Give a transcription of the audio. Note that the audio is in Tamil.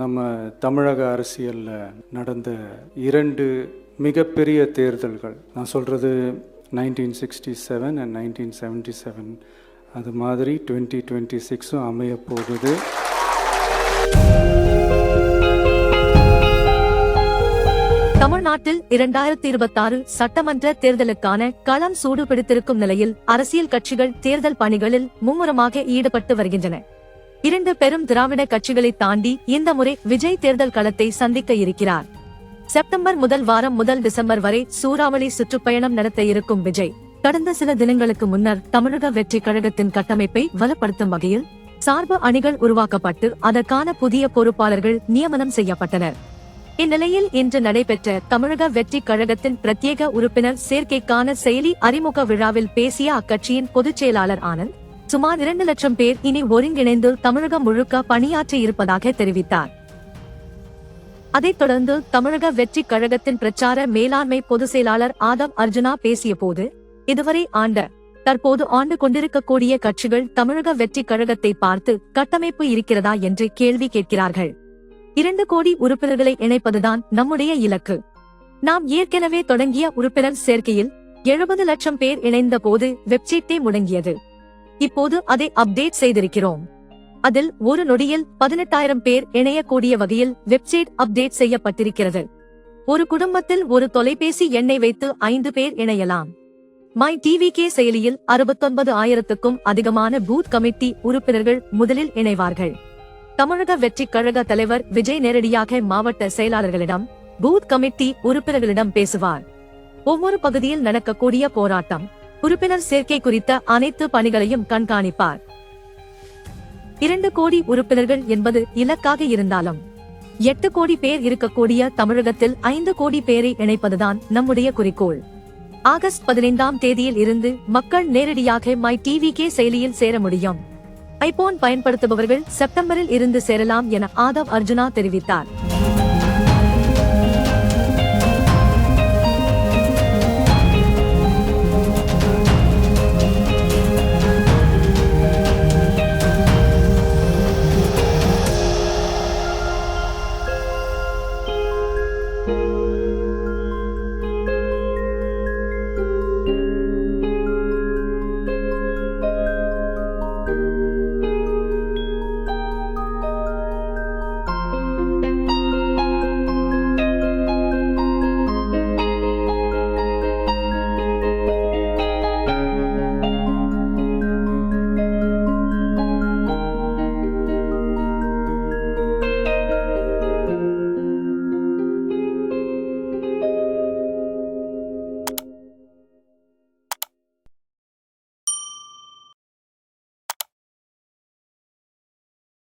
நம்ம தமிழக அரசியலில் நடந்த இரண்டு மிகப்பெரிய தேர்தல்கள். நான் சொல்கிறது nineteen sixty seven and nineteen seventy seven அது மாதிரி டுவெண்ட்டி டுவெண்ட்டி சிக்ஸும் அமைய போகுது. தமிழ்நாட்டில் இரண்டாயிரத்தி இருபத்தாறு சட்டமன்ற தேர்தலுக்கான களம் சூடு பிடித்திருக்கும் நிலையில் அரசியல் கட்சிகள் தேர்தல் பணிகளில் மும்முரமாக ஈடுபட்டு வருகின்றன. இரண்டு பெரும் திராவிட கட்சிகளை தாண்டி இந்த முறை விஜய் தேர்தல் களத்தை சந்திக்க இருக்கிறார். செப்டம்பர் முதல் வாரம் முதல் டிசம்பர் வரை சூறாவளி சுற்றுப்பயணம் நடத்த இருக்கும் விஜய் கடந்த சில தினங்களுக்கு முன்னர் தமிழக வெற்றி கழகத்தின் கட்டமைப்பை வலுப்படுத்தும் வகையில் சார்பு அணிகள் உருவாக்கப்பட்டு அதற்கான புதிய பொறுப்பாளர்கள் நியமனம் செய்யப்பட்டனர். இந்நிலையில் இன்று நடைபெற்ற தமிழக வெற்றி கழகத்தின் பிரத்யேக உறுப்பினர் சேர்க்கைக்கான செயலி அறிமுக விழாவில் பேசிய அக்கட்சியின் பொதுச் செயலாளர் ஆனந்த் சுமார் இரண்டு லட்சம் பேர் இனி ஒருங்கிணைந்து தமிழகம் முழுக்க பணியாற்றி இருப்பதாக தெரிவித்தார். அதைத் தொடர்ந்து தமிழக வெற்றி கழகத்தின் பிரச்சார மேலாண்மை பொதுச் செயலாளர் ஆதம் அர்ஜுனா பேசிய போது இதுவரை ஆண்ட தற்போது ஆண்டு கொண்டிருக்கக்கூடிய கட்சிகள் தமிழக வெற்றி கழகத்தை பார்த்து கட்டமைப்பு இருக்கிறதா என்று கேள்வி கேட்கிறார்கள். இரண்டு கோடி உறுப்பினர்களை இணைப்பதுதான் நம்முடைய இலக்கு. நாம் ஏற்கனவே தொடங்கிய உறுப்பினர் சேர்க்கையில் எழுபது லட்சம் பேர் இணைந்த போது வெப்சைட்டே முடங்கியது. இப்போது அதை அப்டேட் செய்திருக்கிறோம். அதில் ஒரு நொடியில் பதினெட்டாயிரம் பேர் இணையக்கூடிய வகையில் வெப்சைட் அப்டேட் செய்யப்பட்டிருக்கிறது. ஒரு குடும்பத்தில் ஒரு தொலைபேசி எண்ணை வைத்து ஐந்து பேர் இணையலாம். மை டிவி கே செயலியில் அறுபத்தொன்பது ஆயிரத்துக்கும் அதிகமான பூத் கமிட்டி உறுப்பினர்கள் முதலில் இணைவார்கள். தமிழக வெற்றி கழக தலைவர் விஜய் நேரடியாக மாவட்ட செயலாளர்களிடம் பூத் கமிட்டி உறுப்பினர்களிடம் பேசுவார். ஒவ்வொரு பகுதியில் நடக்கக்கூடிய போராட்டம். உறுப்பினர் சேர்க்கை குறித்த அனைத்து பணிகளையும் கண்காணிப்பார். இரண்டு கோடி உறுப்பினர்கள் என்பது இலக்காக இருந்தாலும் எட்டு கோடி பேர் இருக்கக்கூடிய தமிழகத்தில் ஐந்து கோடி பேரை இணைப்பதுதான் நம்முடைய குறிக்கோள். ஆகஸ்ட் பதினைந்தாம் தேதியில் இருந்து மக்கள் நேரடியாக மை டிவி கே செயலியில் சேர முடியும். ஐபோன் பயன்படுத்துபவர்கள் செப்டம்பரில் இருந்து சேரலாம் என ஆதவ் அர்ஜுனா தெரிவித்தார்.